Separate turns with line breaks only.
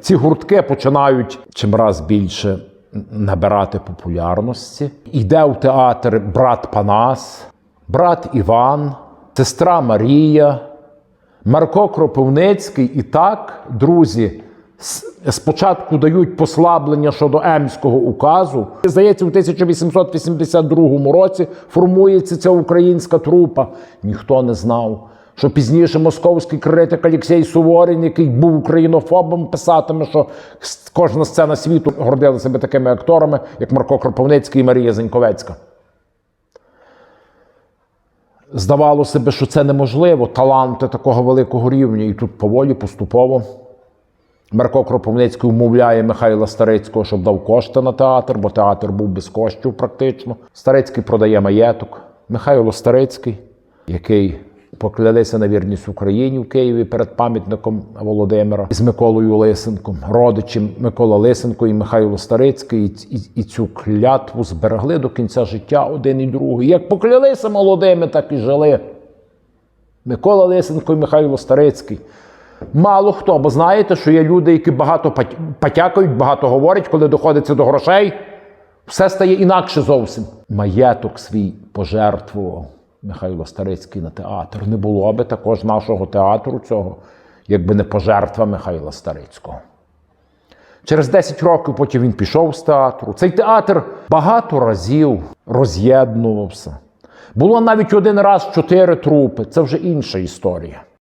Ці гуртки починають чимраз більше набирати популярності. Йде у театр брат Панас, брат Іван, сестра Марія, Марко Кропивницький. І так, друзі, спочатку дають послаблення щодо Емського указу. Здається, у 1882 році формується ця українська трупа. Ніхто не знав. Що пізніше московський критик Олексій Суворин, який був українофобом, писатиме, що кожна сцена світу гордила себе такими акторами, як Марко Кропивницький і Марія Зеньковецька. Здавалося би, що це неможливо, таланти такого великого рівня. І тут поволі, поступово Марко Кропивницький умовляє Михайла Старицького, щоб дав кошти на театр, бо театр був без коштів практично. Старицький продає маєток. Михайло Старицький, який поклялися на вірність Україні в Києві перед пам'ятником Володимира з Миколою Лисенком, родичі Микола Лисенко і Михайло Старицький, і, і, і цю клятву зберегли до кінця життя один і другий. Як поклялися молодими, так і жили. Микола Лисенко і Михайло Старицький. Мало хто, бо знаєте, що є люди, які багато потякають, багато говорять, коли доходиться до грошей, все стає інакше зовсім. Маєток свій пожертвував Михайло Старицький на театр. Не було би також нашого театру цього, якби не пожертва Михайла Старицького. Через 10 років потім він пішов з театру. Цей театр багато разів роз'єднувався. Було навіть один раз чотири трупи. Це вже інша історія.